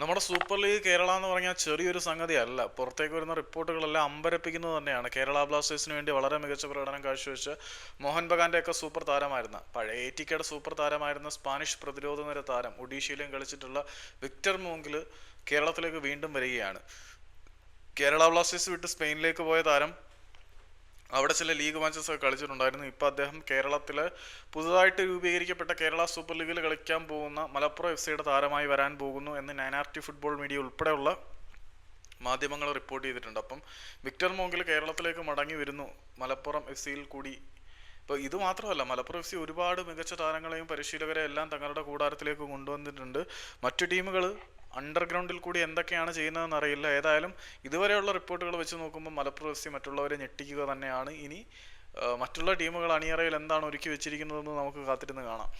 നമ്മുടെ super league Kerala എന്ന് പറഞ്ഞാൽ ചെറിയൊരു സംഗതി അല്ല പുറത്തേക്ക് വരുന്ന റിപ്പോർട്ടുകളെല്ലാം അമ്പരപ്പിക്കുന്നത് തന്നെയാണ്. കേരള ബ്ലാസ്റ്റേഴ്സിന് വേണ്ടി വളരെ മികച്ച പ്രകടനം കാഴ്ചവെച്ച് മോഹൻ ബഗാന്റെ ഒക്കെ സൂപ്പർ താരമായിരുന്ന പഴയ എറ്റിക്കയുടെ സൂപ്പർ താരമായിരുന്ന സ്പാനിഷ് പ്രതിരോധ നിര താരം ഒഡീഷയിലും കളിച്ചിട്ടുള്ള വിക്ടർ മോങ്കിൽ കേരളത്തിലേക്ക് വീണ്ടും വരികയാണ്. കേരള ബ്ലാസ്റ്റേഴ്സ് വിട്ട് സ്പെയിനിലേക്ക് പോയ താരം അവിടെ ചില ലീഗ് മാച്ചസ് ഒക്കെ കളിച്ചിട്ടുണ്ടായിരുന്നു. ഇപ്പോൾ അദ്ദേഹം കേരളത്തിൽ പുതുതായിട്ട് രൂപീകരിക്കപ്പെട്ട കേരള സൂപ്പർ ലീഗിൽ കളിക്കാൻ പോകുന്ന മലപ്പുറം എഫ് സിയുടെ താരമായി വരാൻ പോകുന്നു എന്ന് നയനാർട്ടി ഫുട്ബോൾ മീഡിയ ഉൾപ്പെടെയുള്ള മാധ്യമങ്ങൾ റിപ്പോർട്ട് ചെയ്തിട്ടുണ്ട്. അപ്പം വിക്ടർ മോങ്കിൽ കേരളത്തിലേക്ക് മടങ്ങി വരുന്നു മലപ്പുറം എഫ് സിയിൽ കൂടി. ഇപ്പോൾ ഇത് മാത്രമല്ല മലപ്പുറം എഫ് സി ഒരുപാട് മികച്ച താരങ്ങളെയും പരിശീലകരെയും എല്ലാം തങ്ങളുടെ കൂടാരത്തിലേക്ക് കൊണ്ടുവന്നിട്ടുണ്ട്. മറ്റു ടീമുകൾ അണ്ടർഗ്രൗണ്ടിൽ കൂടി എന്തൊക്കെയാണ് ചെയ്യുന്നതെന്ന് അറിയില്ല. ഏതായാലും ഇതുവരെയുള്ള റിപ്പോർട്ടുകൾ വെച്ച് നോക്കുമ്പോൾ മലപ്പുറം എഫ് സി മറ്റുള്ളവരെ ഞെട്ടിക്കുക തന്നെയാണ്. ഇനി മറ്റുള്ള ടീമുകൾ അണിയറയിൽ എന്താണ് ഒരുക്കി വെച്ചിരിക്കുന്നതെന്ന് നമുക്ക് കാത്തിരുന്ന് കാണാം.